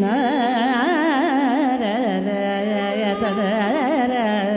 na ra ra ra ra ra ra